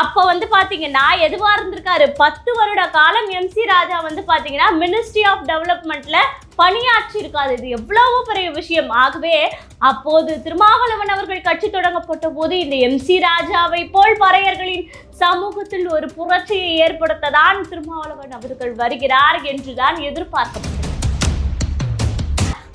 அப்போ வந்து பார்த்தீங்கன்னா எதுவா இருந்திருக்காரு? பத்து வருட காலம் எம்சி ராஜா வந்து பார்த்தீங்கன்னா மினிஸ்ட்ரி ஆஃப் டெவலப்மெண்ட்ல பணியாற்றி இருக்காது இது எவ்வளவு பெரிய விஷயம். ஆகவே அப்போது திருமாவளவன் அவர்கள் கட்சி தொடங்கப்பட்ட போது இந்த எம்சி ராஜாவை போல் பறையர்களின் சமூகத்தில் ஒரு புரட்சியை ஏற்படுத்ததான் திருமாவளவன் அவர்கள் வருகிறார் என்றுதான் எதிர்பார்க்கப்பட்டது.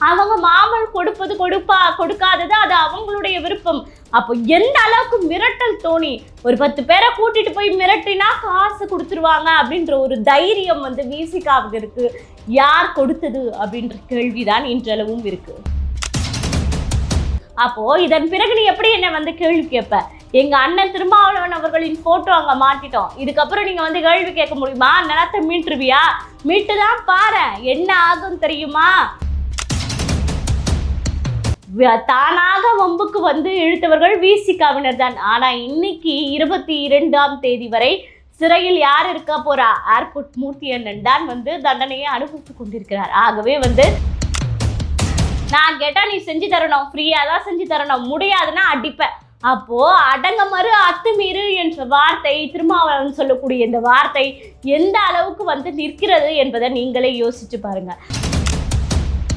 அவங்க மாமல் கொடுப்பது கொடுப்பா கொடுக்காதது அது அவங்களுடைய விருப்பம். அப்போ எந்த அளவுக்கு மிரட்டல் தோணி ஒரு பத்து பேரை கூட்டிட்டு போய் மிரட்டினா காசு கொடுத்துருவாங்க அப்படின்ற ஒரு தைரியம் வந்து மியூசிக்காவுக்கு இருக்கு. யார் கொடுத்தது அப்படின்ற கேள்விதான் இன்றளவும் இருக்கு. அப்போ இதன் பிறகு நீ எப்படி என்ன வந்து கேள்வி கேட்ப எங்க அண்ணன் திருமாவளவன் அவர்களின் போட்டோ அங்க மாட்டிட்டோம். இதுக்கப்புறம் நீங்க வந்து கேள்வி கேட்க முடியுமா? நிலத்தை மீட்டுருவியா? மீட்டு தான் பாரு என்ன ஆகும் தெரியுமா? தானாக வம்புக்கு வந்து இழுத்தவர்கள் விசிகாவினர் தான். ஆனால் இன்னைக்கு இருபத்தி இரண்டாம் தேதி வரை சிறையில் யார் இருக்க போறா? ஏர்போர்ட் மூர்த்தி அண்ணன் தான் வந்து தண்டனையை அனுபவித்துக் கொண்டிருக்கிறார். ஆகவே வந்து நான் கேட்டா நீ செஞ்சு தரணும். ஃப்ரீயா தான் செஞ்சு தரணும். முடியாதுன்னா அடிப்பேன் அப்போ அடங்க மறு அத்துமீறு என்ற வார்த்தை திருமாவளவன் சொல்லக்கூடிய இந்த வார்த்தை எந்த அளவுக்கு வந்து நிற்கிறது என்பதை நீங்களே யோசிச்சு பாருங்கள்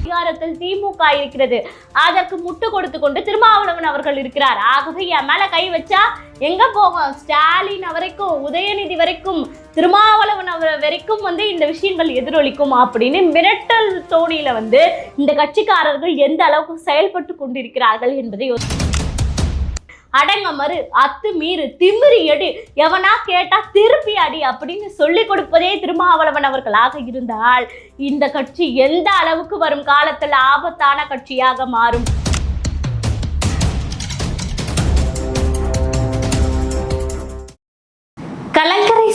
அதிகாரத்தில் திமுக இருக்கிறது. அதற்கு முட்டு கொடுத்து கொண்டு திருமாவளவன் அவர்கள் இருக்கிறார். ஆகவே என் மேல கை வச்சா எங்க போகும்? ஸ்டாலின் வரைக்கும் உதயநிதி வரைக்கும் திருமாவளவன் அவர் வரைக்கும் வந்து இந்த விஷயங்கள் எதிரொலிக்கும் அப்படின்னு மிரட்டல் தோணியில வந்து இந்த கட்சிக்காரர்கள் எந்த அளவுக்கு செயல்பட்டு கொண்டிருக்கிறார்கள் என்பதை யோசி- அடங்க மறு அத்து மீறு திமிரி எடு எவனா கேட்டா திருப்பி அடி அப்படின்னு சொல்லி கொடுப்பதே திருமாவளவன் அவர்களாக இருந்தால் இந்த கட்சி எந்த அளவுக்கு வரும் காலத்தில் ஆபத்தான கட்சியாக மாறும்?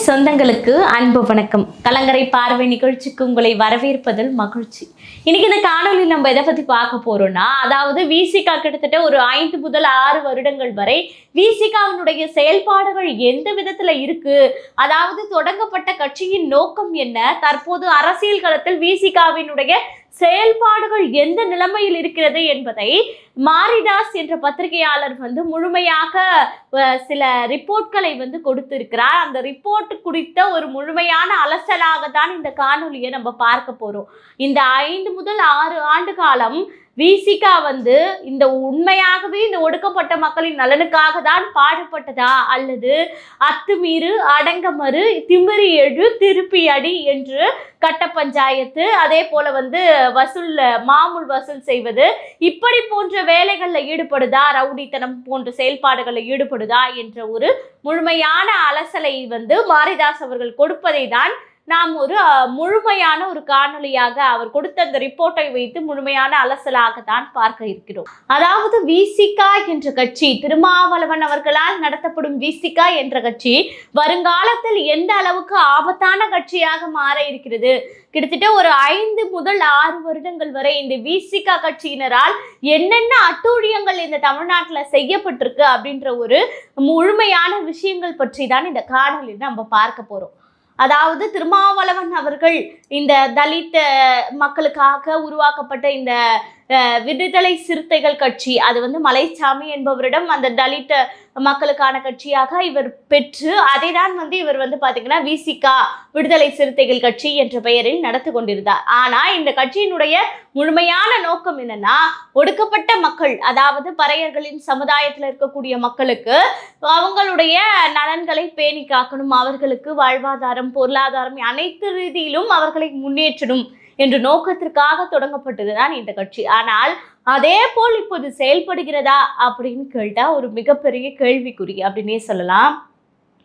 சொந்தங்களுக்கு அன்பு வணக்கம். கலங்கரை பார்வை நிகழ்ச்சிக்கு உங்களை வரவேற்பதில் மகிழ்ச்சி. இன்னைக்கு இந்த காணொலியில் நம்ம எதை பத்தி பார்க்க போறோம்னா அதாவது விசிகா கிட்டத்தட்ட ஒரு ஐந்து முதல் ஆறு வருடங்கள் வரை விசிகாவினுடைய செயல்பாடுகள் எந்த விதத்துல இருக்கு? அதாவது தொடங்கப்பட்ட கட்சியின் நோக்கம் என்ன? தற்போது அரசியல் களத்தில் விசிகாவினுடைய செயல்பாடுகள் எந்த நிலைமையில் இருக்கிறது என்பதை மாரிதாஸ் என்ற பத்திரிகையாளர் வந்து முழுமையாக சில ரிப்போர்ட்களை வந்து கொடுத்திருக்கிறார். அந்த ரிப்போர்ட் குறித்த ஒரு முழுமையான அலசலாக தான் இந்த காணொலியை நம்ம பார்க்க போறோம். இந்த ஐந்து முதல் ஆறு ஆண்டு காலம் விசிகா வந்து இந்த உண்மையாகவே இந்த ஒடுக்கப்பட்ட மக்களின் நலனுக்காக தான் பாடுபட்டதா? அல்லது அத்துமீறு அடங்கமறு திமிரி எழு திருப்பி அடி என்று கட்ட பஞ்சாயத்து அதே போல வந்து வசூல் மாமூல் வசூல் செய்வது இப்படி போன்ற வேலைகளில் ஈடுபடுதா? ரவுடித்தனம் போன்ற செயல்பாடுகளில் ஈடுபடுதா? என்ற ஒரு முழுமையான அலசலை வந்து மாரிதாஸ் அவர்கள் கொடுப்பதை தான் நாம் ஒரு முழுமையான ஒரு காணொளியாக அவர் கொடுத்த அந்த ரிப்போர்ட்டை வைத்து முழுமையான அலசலாக தான் பார்க்க இருக்கிறோம். அதாவது விசிகா என்ற கட்சி திருமாவளவன் அவர்களால் நடத்தப்படும் விசிகா என்ற கட்சி வருங்காலத்தில் எந்த அளவுக்கு ஆபத்தான கட்சியாக மாற இருக்கிறது? கிட்டத்தட்ட ஒரு ஐந்து முதல் ஆறு வருடங்கள் வரை இந்த விசிகா கட்சியினரால் என்னென்ன அட்டூழியங்கள் இந்த தமிழ்நாட்டில் செய்யப்பட்டிருக்கு அப்படின்ற ஒரு முழுமையான விஷயங்கள் பற்றி தான் இந்த காணொலியில் நம்ம பார்க்க போகிறோம் அதாவது திருமாவளவன் அவர்கள் இந்த தலித் மக்களுக்காக உருவாக்கப்பட்ட இந்த விடுதலை சிறுத்தைகள் கட்சி அது வந்து மலைச்சாமி என்பவரிடம் அந்த தலித் மக்களுக்கான கட்சியாக இவர் பெற்று அதை தான் வந்து இவர் வந்து பார்த்தீங்கன்னா விசிகா விடுதலை சிறுத்தைகள் கட்சி என்ற பெயரில் நடத்தி கொண்டிருந்தார். ஆனால் இந்த கட்சியினுடைய முழுமையான நோக்கம் என்னன்னா ஒடுக்கப்பட்ட மக்கள் அதாவது பறையர்களின் சமுதாயத்தில் இருக்கக்கூடிய மக்களுக்கு அவங்களுடைய நலன்களை பேணி காக்கணும் அவர்களுக்கு வாழ்வாதாரம் பொருளாதாரம் அனைத்து ரீதியிலும் அவர்களை முன்னேற்றணும். என்ற நோக்கத்திற்காக தொடங்கப்பட்டதுதான் இந்த கட்சி. ஆனால் அதே போல் இப்போது செயல்படுகிறதா அப்படின்னு கேட்டால் ஒரு மிகப்பெரிய கேள்விக்குறி அப்படின்னே சொல்லலாம்.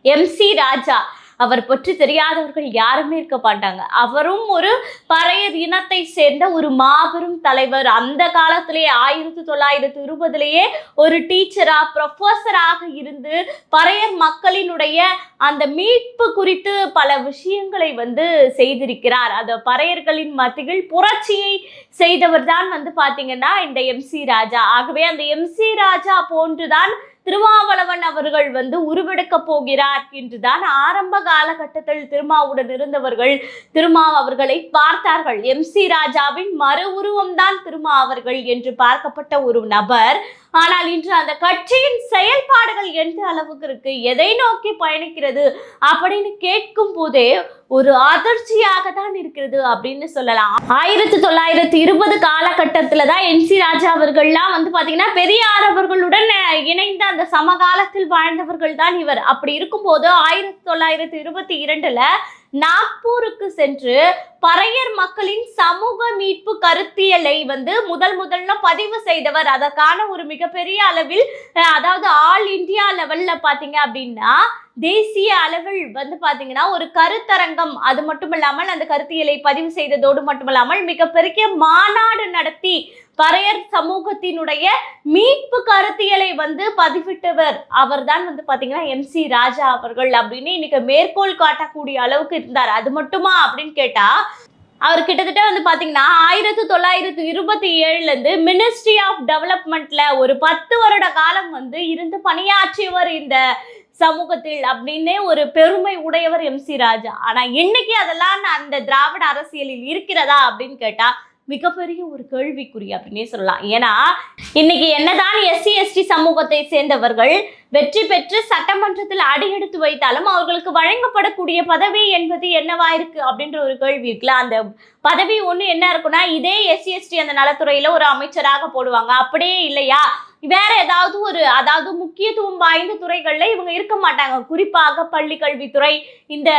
எம்சி ராஜா அவர் பற்றி தெரியாதவர்கள் யாருமே இருக்க மாட்டாங்க. அவரும் ஒரு பறையர் இனத்தை சேர்ந்த ஒரு மாபெரும் தலைவர். அந்த காலத்திலேயே ஆயிரத்தி தொள்ளாயிரத்தி இருபதுலேயே ஒரு டீச்சரா ப்ரொஃபஸராக இருந்து பறையர் மக்களினுடைய அந்த மீட்பு குறித்து பல விஷயங்களை வந்து செய்திருக்கிறார். அந்த பறையர்களின் மத்தியில் புரட்சியை செய்தவர் தான் வந்து பார்த்தீங்கன்னா இந்த எம்சி ராஜா. ஆகவே அந்த எம்சி ராஜா போன்றுதான் திருமாவளவன் அவர்கள் வந்து உருவெடுக்க போகிறார் என்றுதான் ஆரம்ப காலகட்டத்தில் திருமாவுடன் இருந்தவர்கள் திருமா அவர்களை பார்த்தார்கள். எம் சி ராஜாவின் மறு உருவம்தான் திருமா அவர்கள் என்று பார்க்கப்பட்ட ஒரு நபர் ஆனால் இன்று அந்த கட்சியின் செயல்பாடுகள் எந்த அளவுக்கு இருக்கு எதை நோக்கி பயணிக்கிறது அப்படின்னு கேட்கும் போதே ஒரு அதிர்ச்சியாக தான் இருக்கிறது அப்படின்னு சொல்லலாம். ஆயிரத்தி தொள்ளாயிரத்தி இருபது காலகட்டத்தில் தான் என் சி ராஜா அவர்கள்லாம் வந்து பார்த்தீங்கன்னா பெரியார் அவர்களுடன் இணைந்த அந்த சமகாலத்தில் வாழ்ந்தவர்கள் தான் இவர். அப்படி இருக்கும்போது ஆயிரத்தி தொள்ளாயிரத்தி இருபத்தி இரண்டுல நாக்பூருக்கு சென்று பறையர் மக்களின் சமூக மீட்பு கருத்தியலை வந்து முதல் முதல்ல பதிவு செய்தவர். அதற்கான ஒரு மிகப்பெரிய அளவில் அதாவது ஆல் இந்தியா லெவல்ல பாத்தீங்க அப்படின்னா தேசிய அளவில் வந்து பாத்தீங்கன்னா ஒரு கருத்தரங்கம். அது மட்டும் இல்லாமல் அந்த கருத்தியலை பதிவு செய்ததோடு மட்டுமல்லாமல் மிகப்பெரிய மாநாடு நடத்தி பறையர் சமூகத்தினுடைய மீட்பு கருத்தியலை வந்து பதிவிட்டவர். அவர் தான் வந்து பாத்தீங்கன்னா எம் சி ராஜா அவர்கள் அப்படின்னு இன்னைக்கு மேற்கோள் காட்டக்கூடிய அளவுக்கு இருந்தார். அது மட்டுமா அப்படின்னு கேட்டா அவர் கிட்டத்தட்ட வந்து பாத்தீங்கன்னா ஆயிரத்தி தொள்ளாயிரத்தி இருபத்தி ஏழுல இருந்து மினிஸ்ட்ரி ஆஃப் டெவலப்மெண்ட்ல ஒரு பத்து வருட காலம் வந்து இருந்து பணியாற்றியவர் இந்த சமூகத்தில் அப்படின்னே ஒரு பெருமை உடையவர் எம் சி ராஜா. ஆனா இன்னைக்கு அதெல்லாம் அந்த திராவிட அரசியலில் இருக்கிறதா அப்படின்னு கேட்டா மிகப்பெரிய ஒரு கேள்விக்குறி அப்படின்னே சொல்லலாம். ஏன்னா இன்னைக்கு என்னதான் எஸ்சி எஸ்டி சமூகத்தை சேர்ந்தவர்கள் வெற்றி பெற்று சட்டமன்றத்தில் அடியெடுத்து வைத்தாலும் அவர்களுக்கு வழங்கப்படக்கூடிய பதவி என்பது என்னவா இருக்கு அப்படின்ற ஒரு கேள்வி இருக்குல்ல. அந்த பதவி ஒன்று என்ன இருக்குன்னா இதே எஸ்சி எஸ்டி அந்த நலத்துறையில ஒரு அமைச்சராக போடுவாங்க. அப்படியே இல்லையா? வேற ஏதாவது ஒரு அதாவது முக்கியத்துவம் வாய்ந்த துறைகள்ல இவங்க இருக்க மாட்டாங்க. குறிப்பாக பள்ளி கல்வித்துறை இந்த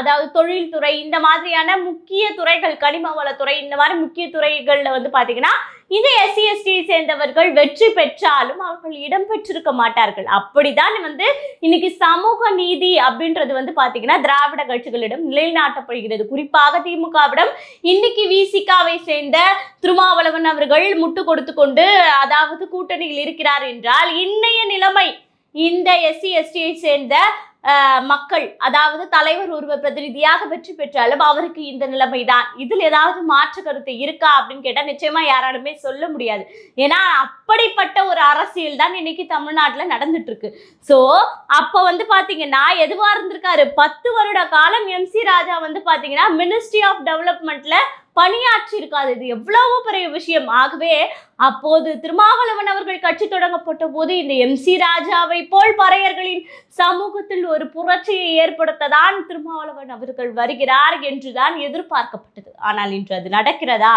அதாவது தொழில்துறை இந்த மாதிரியான முக்கிய துறைகள் கனிம வளத்துறை இந்த மாதிரி முக்கிய துறைகள்ல வந்து பாத்தீங்கன்னா இந்த எஸ்சி எஸ்டியை சேர்ந்தவர்கள் வெற்றி பெற்றாலும் அவர்கள் இடம் பெற்றிருக்க மாட்டார்கள். அப்படிதான் வந்து இன்னைக்கு சமூக நீதி அப்படின்றது வந்து பாத்தீங்கன்னா திராவிட கட்சிகளிடம் நிலைநாட்டப்படுகிறது. குறிப்பாக திமுகவிடம் இன்னைக்கு விசிகாவை சேர்ந்த திருமாவளவன் அவர்கள் முட்டு கொடுத்து கொண்டு அதாவது கூட்டணியில் இருக்கிறார் என்றால் இன்னைய நிலைமை இந்த எஸ்சி எஸ்டியை சேர்ந்த மக்கள் அதாவது தலைவர் உருவ பிரதிநிதியாக வெற்றி பெற்றாலும் அவருக்கு இந்த நிலைமைதான். இதில் ஏதாவது மாற்று கருத்து இருக்கா அப்படின்னு கேட்டால் நிச்சயமா யாராலுமே சொல்ல முடியாது. ஏன்னா அப்படிப்பட்ட ஒரு அரசியல் தான் இன்னைக்கு தமிழ்நாட்டில் நடந்துட்டு இருக்கு ஸோ அப்போ வந்து பாத்தீங்கன்னா எதுவா இருந்திருக்காரு? பத்து வருட காலம் எம் சி ராஜா வந்து பாத்தீங்கன்னா மினிஸ்ட்ரி ஆஃப் டெவலப்மெண்ட்ல பணியாற்றி இருக்காது. இது எவ்வளவு பெரிய விஷயம். ஆகவே அப்போது திருமாவளவன் அவர்கள் கட்சி தொடங்கப்பட்ட போது இந்த எம் சி ராஜாவை போல் பறையர்களின் சமூகத்தில் ஒரு புரட்சியை ஏற்படுத்ததான் திருமாவளவன் அவர்கள் வருகிறார் என்றுதான் எதிர்பார்க்கப்பட்டது. ஆனால் இன்று அது நடக்கிறதா?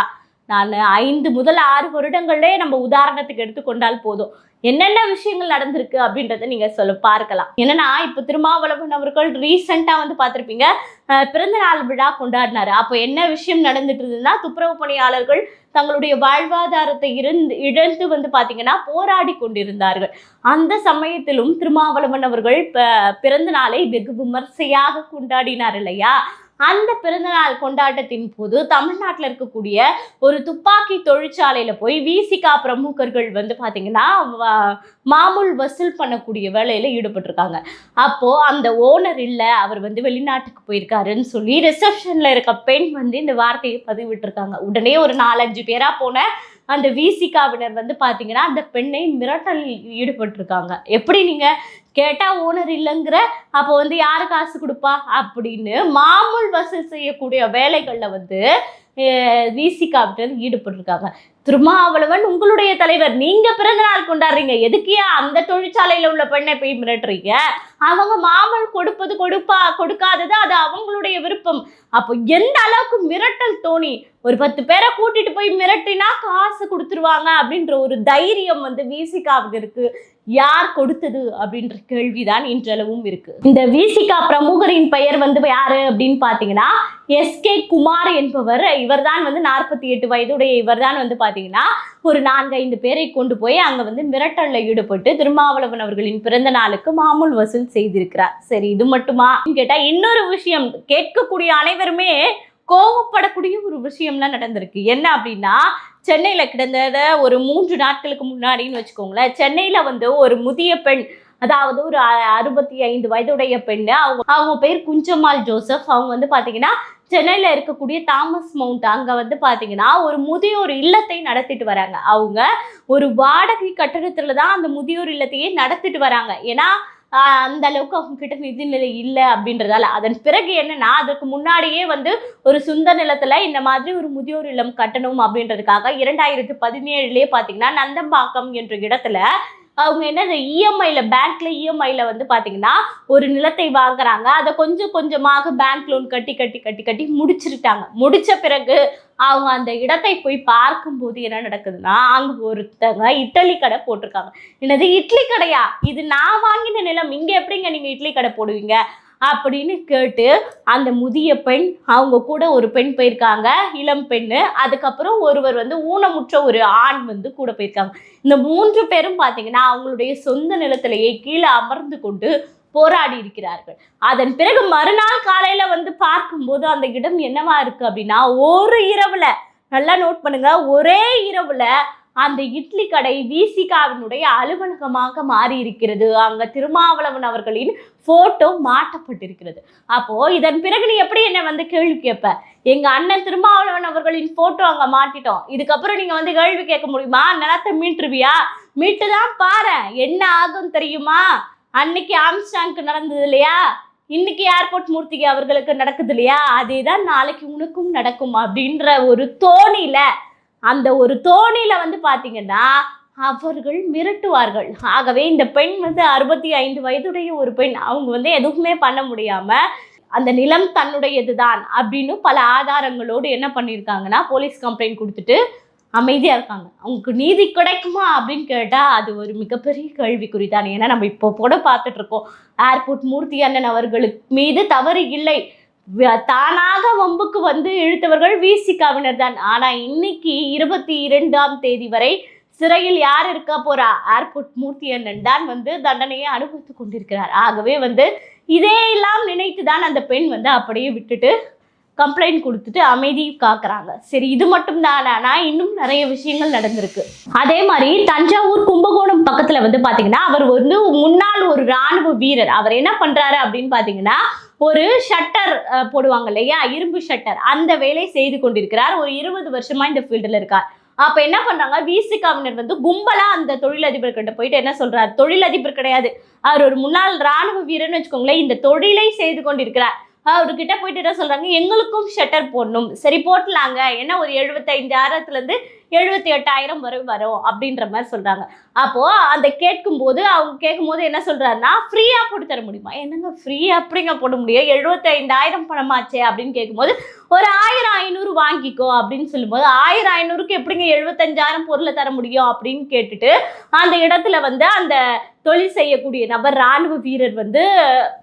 நாலு ஐந்து முதல் ஆறு வருடங்களே நம்ம உதாரணத்துக்கு எடுத்துக்கொண்டால் போதும். என்னென்ன விஷயங்கள் நடந்திருக்கு அப்படின்றத நீங்க சொல்ல பார்க்கலாம். என்னன்னா இப்போ திருமாவளவன் அவர்கள் ரீசெண்டா வந்து பார்த்துருப்பீங்க. பிறந்த நாள் விழா கொண்டாடினாரு. அப்போ என்ன விஷயம் நடந்துட்டு இருந்ததுன்னா துப்புரவு பணியாளர்கள் தங்களுடைய வாழ்வாதாரத்தை இருந்து இழந்து வந்து பார்த்தீங்கன்னா போராடி கொண்டிருந்தார்கள். அந்த சமயத்திலும் திருமாவளவன் அவர்கள் பிறந்த நாளை வெகு விமர்சையாக கொண்டாடினார் இல்லையா? அந்த பிறந்தநாள் கொண்டாட்டத்தின் போது தமிழ்நாட்டில் இருக்கக்கூடிய ஒரு துப்பாக்கி தொழிற்சாலையில் போய் விசிகா பிரமுகர்கள் வந்து பார்த்திங்கன்னா மாமூல் வசூல் பண்ணக்கூடிய வேலையில் ஈடுபட்டிருக்காங்க. அப்போது அந்த ஓனர் இல்லை அவர் வந்து வெளிநாட்டுக்கு போயிருக்காருன்னு சொல்லி ரிசப்ஷனில் இருக்க பெண் வந்து இந்த வார்த்தையை பதிவிட்டிருக்காங்க. உடனே ஒரு நாலஞ்சு பேராக போன அந்த விசிகாவினர் வந்து பார்த்தீங்கன்னா அந்த பெண்ணை மிரட்டலில் ஈடுபட்டிருக்காங்க. எப்படி நீங்கள் கேட்டால் ஓனர் இல்லைங்கிற அப்போ வந்து யார் காசு கொடுப்பா? அப்படின்னு மாமூல் வசூல் செய்யக்கூடிய வேலைகளில் வந்து விசிகாவினர் ஈடுபட்டிருக்காங்க. திருமாவளவன் உங்களுடைய தலைவர் நீங்க பிறந்த நாள் கொண்டாடுறீங்க. எதுக்கியா அந்த தொழிற்சாலையில உள்ள பெண்ணை போய் மிரட்டுறீங்க? அவங்க மாமல் கொடுப்பது கொடுப்பா கொடுக்காதது அது அவங்களுடைய விருப்பம். அப்போ எந்த அளவுக்கு மிரட்டல் தோணி? ஒரு பத்து பேரை கூட்டிட்டு போய் மிரட்டினா காசு கொடுத்துருவாங்க அப்படின்ற ஒரு தைரியம் வந்து விசிகாவுக்கு இருக்கு யார் கொடுத்தது அப்படின்ற கேள்விதான் இன்றளவும் இருக்கு. இந்த விசிகா பிரமுகரின் பெயர் வந்து யாரு அப்படின்னு பாத்தீங்கன்னா எஸ்கே குமார் என்பவர். இவர்தான் வந்து நாற்பத்தி எட்டு வயதுடைய இவர்தான் வந்து பாத்தீங்கன்னா ஒரு நான்கு ஐந்து பேரை கொண்டு போய் அங்க வந்து மிரட்டல்ல ஈடுபட்டு திருமாவளவன் அவர்களின் பிறந்த நாளுக்கு மாமூல் வசூல் செய்திருக்கிறார். சரி இது மட்டுமா? கேட்டா இன்னொரு விஷயம். கேட்கக்கூடிய அனைவருமே கோவப்படக்கூடிய ஒரு விஷயம்லாம் நடந்திருக்கு. என்ன அப்படின்னா சென்னையில் கிடந்த ஒரு மூன்று நாட்களுக்கு முன்னாடின்னு வச்சுக்கோங்களேன் சென்னையில் வந்து ஒரு முதிய பெண் அதாவது ஒரு அ- அறுபத்தி ஐந்து வயதுடைய பெண்ணு அவங்க அவங்க பேர் குஞ்சம்மாள் ஜோசப். அவங்க வந்து பார்த்தீங்கன்னா சென்னையில் இருக்கக்கூடிய தாமஸ் மவுண்ட். அங்கே வந்து பார்த்தீங்கன்னா ஒரு முதியோர் இல்லத்தை நடத்திட்டு வராங்க. அவங்க ஒரு வாடகை கட்டடத்தில் தான் அந்த முதியோர் இல்லத்தையே நடத்திட்டு வராங்க. ஏன்னா அந்த அளவுக்கு அவங்க கிட்ட நிதிநிலை இல்லை அப்படின்றதால. அதன் பிறகு என்னன்னா அதற்கு முன்னாடியே வந்து ஒரு சுந்த நிலத்துல இந்த மாதிரி ஒரு முதியோர் இல்லம் கட்டணும் அப்படின்றதுக்காக இரண்டாயிரத்து பதினேழுலேயே பார்த்தீங்கன்னா நந்தம்பாக்கம் என்ற இடத்துல அவங்க என்ன இஎம்ஐயில் பேங்க்ல இஎம்ஐயில் வந்து பார்த்தீங்கன்னா ஒரு நிலத்தை வாங்குறாங்க. அதை கொஞ்சம் கொஞ்சமாக பேங்க் லோன் கட்டி கட்டி கட்டி கட்டி முடிச்சிருட்டாங்க முடிச்ச பிறகு அவங்க அந்த இடத்தை போய் பார்க்கும்போது என்ன நடக்குதுன்னா அங்கே ஒருத்தங்க இட்லி கடை போட்டிருக்காங்க. என்னது இட்லி கடையா? இது நான் வாங்கின நிலம். இங்கே எப்படிங்க நீங்கள் இட்லி கடை போடுவீங்க? அப்படின்னு கேட்டு அந்த முதிய பெண் அவங்க கூட ஒரு பெண் போயிருக்காங்க இளம் பெண்ணு. அதுக்கப்புறம் ஒருவர் வந்து ஊனமுற்ற ஒரு ஆண் வந்து கூட போயிருக்காங்க. இந்த மூன்று பேரும் பார்த்தீங்கன்னா அவங்களுடைய சொந்த நிலத்திலேயே கீழே அமர்ந்து கொண்டு போராடி இருக்கிறார்கள். அதன் பிறகு மறுநாள் காலையில வந்து பார்க்கும்போது அந்த இடம் என்னவா இருக்கு அப்படின்னா ஒரு இரவுல நல்லா நோட் பண்ணுங்க ஒரே இரவுல அந்த இட்லி கடை விசிகாவினுடைய அலுவலகமாக மாறி இருக்கிறது அங்க திருமாவளவன் அவர்களின் போட்டோ மாட்டப்பட்டிருக்கிறது அப்போ இதன் பிறகு நீ எப்படி என்ன வந்து கேள்வி கேட்ப? எங்க அண்ணன் திருமாவளவன் அவர்களின் போட்டோ அங்க மாட்டிட்டோம். இதுக்கப்புறம் நீங்க வந்து கேள்வி கேட்க முடியுமா? நிலத்தை மீட்டுருவியா? மீட்டு தான் பாரு. என்ன ஆகும் தெரியுமா? அன்னைக்கு ஆம்ஸ்டாங்க்கு நடந்தது இல்லையா? இன்னைக்கு ஏர்போர்ட் மூர்த்திகை அவர்களுக்கு நடக்குது இல்லையா? அதே தான் நாளைக்கு உனக்கும் நடக்கும் அப்படின்ற ஒரு தோணியில அந்த ஒரு தோணியில வந்து பார்த்தீங்கன்னா அவர்கள் மிரட்டுவார்கள். ஆகவே இந்த பெண் வந்து அறுபத்தி ஐந்து வயதுடைய ஒரு பெண். அவங்க வந்து எதுவுமே பண்ண முடியாம அந்த நிலம் தன்னுடையது தான் அப்படின்னு பல ஆதாரங்களோடு என்ன பண்ணியிருக்காங்கன்னா போலீஸ் கம்ப்ளைண்ட் கொடுத்துட்டு அமைதியாக இருக்காங்க. அவங்களுக்கு நீதி கிடைக்குமா அப்படின்னு கேட்டால் அது ஒரு மிகப்பெரிய கேள்விக்குறி தான் ஏன்னா நம்ம இப்போ கூட பார்த்துட்ருக்கோம் ஏர்போர்ட் மூர்த்தி அண்ணன் அவர்களுக்கு மீது தவறு இல்லை. தானாக வம்புக்கு வந்து இழுத்தவர்கள் விசிகாவினர் தான் ஆனா இன்னைக்கு இருபத்தி இரண்டாம் தேதி வரை சிறையில் யார் இருக்கா போறா? ஏர்போர்ட் மூர்த்தி அண்ணன் தான் வந்து தண்டனையை அனுபவித்துக் கொண்டிருக்கிறார். ஆகவே வந்து இதையெல்லாம் நினைத்து தான் அந்த பெண் வந்து அப்படியே விட்டுட்டு கம்ப்ளைண்ட் கொடுத்துட்டு அமைதி காக்குறாங்க. சரி இது மட்டும் தானா இன்னும் நிறைய விஷயங்கள் நடந்திருக்கு. அதே மாதிரி தஞ்சாவூர் கும்பகோணம் பக்கத்துல வந்து பாத்தீங்கன்னா அவர் வந்து முன்னாள் ஒரு ராணுவ வீரர். அவர் என்ன பண்றாரு அப்படின்னு பாத்தீங்கன்னா ஒரு ஷட்டர் போடுவாங்க இல்லையா? இரும்பு ஷட்டர் அந்த வேலை செய்து கொண்டிருக்கிறார். ஒரு இருபது வருஷமா இந்த ஃபீல்டில் இருக்கார். அப்ப என்ன பண்றாங்க? விசிகாவினர் வந்து கும்பலா அந்த தொழிலதிபர் கிட்ட போயிட்டு என்ன சொல்றாரு? தொழிலதிபர் கிடையாது. அவர் ஒரு முன்னாள் ராணுவ வீரர்னு வச்சுக்கோங்களேன் இந்த தொழிலை செய்து கொண்டிருக்கிறார். அவர்கிட்ட போயிட்டு என்ன சொல்கிறாங்க எங்களுக்கும் ஷட்டர் போடணும். சரி போட்டலாங்க. ஏன்னா ஒரு எழுபத்தைந்தாயிரத்துலேருந்து எழுபத்தி எட்டாயிரம் வரை வரும் அப்படின்ற மாதிரி சொல்கிறாங்க அப்போது அந்த கேட்கும்போது அவங்க கேட்கும்போது என்ன சொல்கிறாருன்னா ஃப்ரீயாக போட்டு தர முடியுமா? என்னங்க ஃப்ரீயாக அப்படிங்க போட முடியும் எழுபத்தைந்தாயிரம் பணமாச்சே? அப்படின்னு கேட்கும்போது ஒரு ஆயிரம் ஐநூறு வாங்கிக்கோ. அப்படின்னு சொல்லும்போது ஆயிரம் ஐநூறுக்கு எப்படிங்க எழுபத்தஞ்சாயிரம் பொருளை தர முடியும்? அப்படின்னு கேட்டுட்டு அந்த இடத்துல வந்து அந்த தொழில் செய்யக்கூடிய நபர் ராணுவ வீரர் வந்து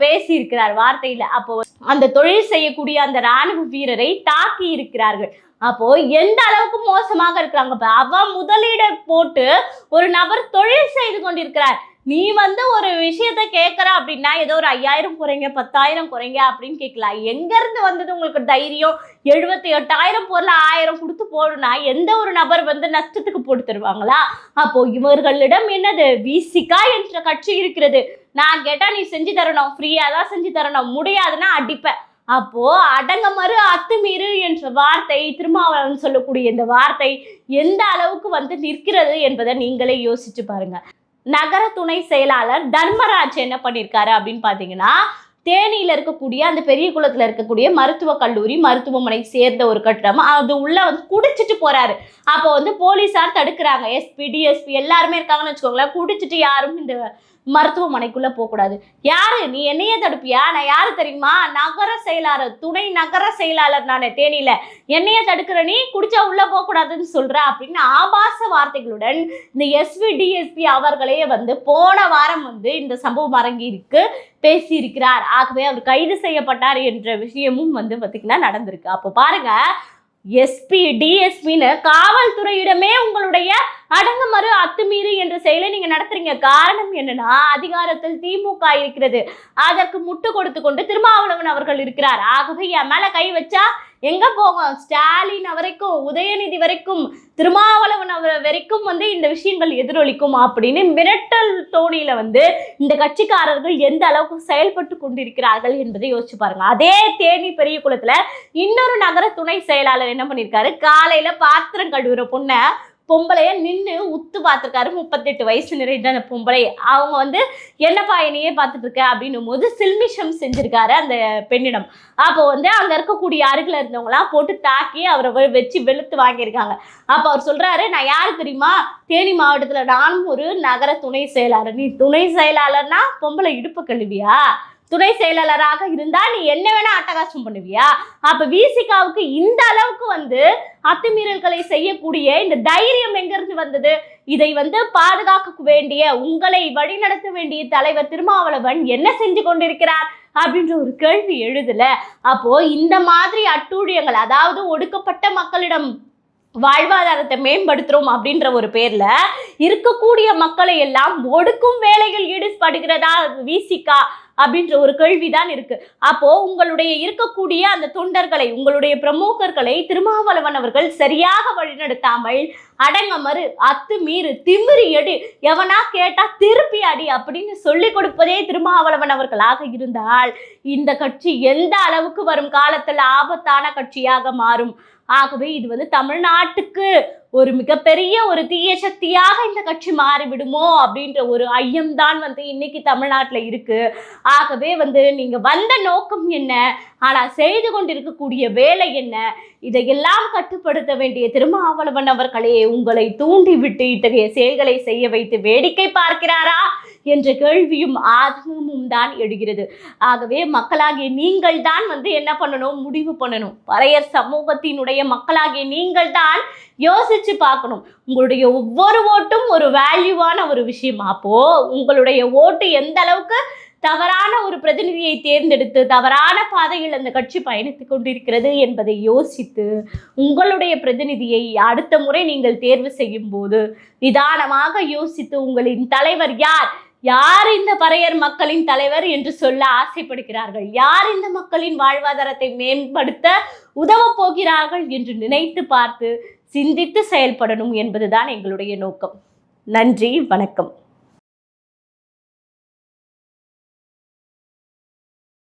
பேசியிருக்கிறார் வார்த்தையில். அப்போ அந்த தொழில் செய்யக்கூடிய அந்த ராணுவ வீரரை தாக்கி இருக்கிறார்கள். அப்போ எந்த அளவுக்கு மோசமாக இருக்கிறாங்க? அவ முதலீடு முதலீடை போட்டு ஒரு நபர் தொழில் செய்து கொண்டிருக்கிறார். நீ வந்து ஒரு விஷயத்த கேட்குற அப்படின்னா ஏதோ ஒரு ஐயாயிரம் குறைங்க பத்தாயிரம் குறைங்க அப்படின்னு கேட்கலாம் எங்கேருந்து வந்தது உங்களுக்கு தைரியம்? எழுபத்தி எட்டாயிரம் பொருள் ஆயிரம் கொடுத்து போடுனா எந்த ஒரு நபர் வந்து நஷ்டத்துக்கு போட்டு தருவாங்களா? அப்போ இவர்களிடம் என்னது? விசிகா என்ற கட்சி இருக்கிறது. நான் கேட்டால் நீ செஞ்சு தரணும். ஃப்ரீயாக தான் செஞ்சு தரணும். முடியாதுன்னா அடிப்பேன் அப்போ அடங்க மறு அத்துமீறு என்ற வார்த்தை திருமாவளவன் சொல்லக்கூடிய இந்த வார்த்தை எந்த அளவுக்கு வந்து நிற்கிறது என்பதை நீங்களே யோசிச்சு பாருங்க. நகர துணை செயலாளர் தர்மராஜ் என்ன பண்ணியிருக்காரு அப்படின்னு பார்த்தீங்கன்னா தேனியில் இருக்கக்கூடிய அந்த பெரிய குளத்தில் இருக்கக்கூடிய மருத்துவக் கல்லூரி மருத்துவமனை சேர்ந்த ஒரு கட்டிடம். அது உள்ள வந்து குடிச்சிட்டு போறாரு. அப்போ வந்து போலீஸார் தடுக்கிறாங்க. எஸ்பி டிஎஸ்பி எல்லாருமே இருக்காங்கன்னு வச்சுக்கோங்களேன். குடிச்சிட்டு யாரும் இந்த மருத்துவமனைக்குள்ள போகக்கூடாது. யாரு? நீ என்னையே தடுப்பியா? நான் யாரு தெரியுமா? நகர செயலாளர் துணை நகர செயலாளர் நான் தேனியில. என்னைய தடுக்கிற நீ குடிச்சா உள்ள போக கூடாதுன்னு சொல்ற அப்படின்னு ஆபாச வார்த்தைகளுடன் இந்த எஸ்வி டிஎஸ்பி அவர்களே வந்து போன வாரம் வந்து இந்த சம்பவம் அரங்கிற்கு பேசியிருக்கிறார். ஆகவே அவர் கைது செய்யப்பட்டார் என்ற விஷயமும் வந்து பார்த்திங்கன்னா நடந்திருக்கு. அப்போ பாருங்க எஸ்பி டிஎஸ்பின்னு காவல்துறையிடமே உங்களுடைய அடங்குமறு அத்துமீறி என்ற செயலை நீங்க நடத்துறீங்க. காரணம் என்னன்னா அதிகாரத்தில் திமுக இருக்கிறது. அதற்கு முட்டு கொடுத்து கொண்டு திருமாவளவன் அவர்கள் இருக்கிறார். ஆகவே என் மேல கை வச்சா எங்க போகும்? ஸ்டாலின் வரைக்கும் உதயநிதி வரைக்கும் திருமாவளவன் அவர் வரைக்கும் வந்து இந்த விஷயங்கள் எதிரொலிக்கும் அப்படின்னு மிரட்டல் தோணியில வந்து இந்த கட்சிக்காரர்கள் எந்த அளவுக்கு செயல்பட்டு கொண்டிருக்கிறார்கள் என்பதை யோசிச்சு பாருங்க. அதே தேனி பெரிய குளத்துல இன்னொரு நகர துணை செயலாளர் என்ன பண்ணியிருக்காரு காலையில பாத்திரம் கழுவுற பொண்ணை பொம்பளைய நின்று உத்து பார்த்துருக்காரு. முப்பத்தெட்டு வயசு நிறைந்த அந்த பொம்பளை. அவங்க வந்து என்னப்பா என்னையே பார்த்துட்டு இருக்க அப்படின்னும் போது சில்மிஷம் செஞ்சிருக்காரு அந்த பெண்ணிடம். அப்போ வந்து அங்க இருக்கக்கூடிய அருகில் இருந்தவங்களாம் போட்டு தாக்கி அவரை வச்சு வெளுத்து வாங்கியிருக்காங்க. அப்போ அவர் சொல்றாரு நான் யார் தெரியுமா? தேனி மாவட்டத்தில் நானும் ஒரு நகர துணை செயலாளர். நீ துணை செயலாளர்னா பொம்பளை இடுப்பு கழுவியா? துணை செயலாளராக இருந்தா நீ என்ன வேணா அட்டகாசம் பண்ணுவியா? அப்ப விசிகாவுக்கு இந்த அளவுக்கு வந்து அத்துமீறல்களை செய்யக்கூடிய இந்த தைரியம் எங்கிருந்து வந்தது? இதை வந்து பாதுகாக்க வேண்டிய உங்களை வழிநடத்த வேண்டிய தலைவர் திருமாவளவன் என்ன செஞ்சு கொண்டிருக்கிறார்? அப்படின்ற ஒரு கேள்வி எழுதல. அப்போ இந்த மாதிரி அட்டூழியங்கள் அதாவது ஒடுக்கப்பட்ட மக்களிடம் வாழ்வாதாரத்தை மேம்படுத்துறோம் அப்படின்ற ஒரு பேர்ல இருக்கக்கூடிய மக்களை எல்லாம் ஒடுக்கும் வேலையில் ஈடுபடுகிறதா விசிகா? அப்படின்ற ஒரு கேள்விதான் இருக்கு. அப்போ உங்களுடைய இருக்கக்கூடிய அந்த தொண்டர்களை உங்களுடைய பிரமுகர்களை திருமாவளவன் அவர்கள் சரியாக வழிநடத்தாமல் அடங்க மறு அத்து மீறு திமிரி எடு எவனா கேட்டா திருப்பி அடி அப்படின்னு சொல்லி கொடுப்பதே திருமாவளவன் அவர்களாக இருந்தால் இந்த கட்சி எந்த அளவுக்கு வரும் காலத்தில் ஆபத்தான கட்சியாக மாறும்? ஆகவே இது வந்து தமிழ்நாட்டுக்கு ஒரு மிகப்பெரிய ஒரு தீய சக்தியாக இந்த கட்சி மாறிவிடுமோ அப்படின்ற ஒரு ஐயம்தான் வந்து இன்னைக்கு தமிழ்நாட்டில் இருக்கு. ஆகவே வந்து நீங்க வந்த நோக்கம் என்ன? ஆனால் செய்து கொண்டிருக்கக்கூடிய வேலை என்ன? இதையெல்லாம் கட்டுப்படுத்த வேண்டிய திருமாவளவன் அவர்களே உங்களை தூண்டிவிட்டு இத்தகைய செயல்களை செய்ய வைத்து வேடிக்கை பார்க்கிறாரா? என்ற கேள்வியும் ஆதங்கமும் தான் எழுகிறது. ஆகவே மக்களாகிய நீங்கள் தான் வந்து என்ன பண்ணணும்? முடிவு பண்ணணும். பறையர் சமூகத்தினுடைய மக்களாகிய நீங்கள் தான் யோசிச்சு பார்க்கணும். உங்களுடைய ஒவ்வொரு ஓட்டும் ஒரு வேல்யூவான ஒரு விஷயம். அப்போ உங்களுடைய ஓட்டு எந்த அளவுக்கு தவறான ஒரு பிரதிநிதியை தேர்ந்தெடுத்து தவறான பாதையில் அந்த கட்சி பயணித்துக் கொண்டிருக்கிறது என்பதை யோசித்து உங்களுடைய பிரதிநிதியை அடுத்த முறை நீங்கள் தேர்வு செய்யும் போது நிதானமாக யோசித்து உங்களின் தலைவர் யார்? யார் இந்த பறையர் மக்களின் தலைவர் என்று சொல்ல ஆசைப்படுகிறார்கள்? யார் இந்த மக்களின் வாழ்வாதாரத்தை மேம்படுத்த உதவப் போகிறார்கள் என்று நினைத்து பார்த்து சிந்தித்து செயல்படணும் என்பதுதான் எங்களுடைய நோக்கம். நன்றி வணக்கம்.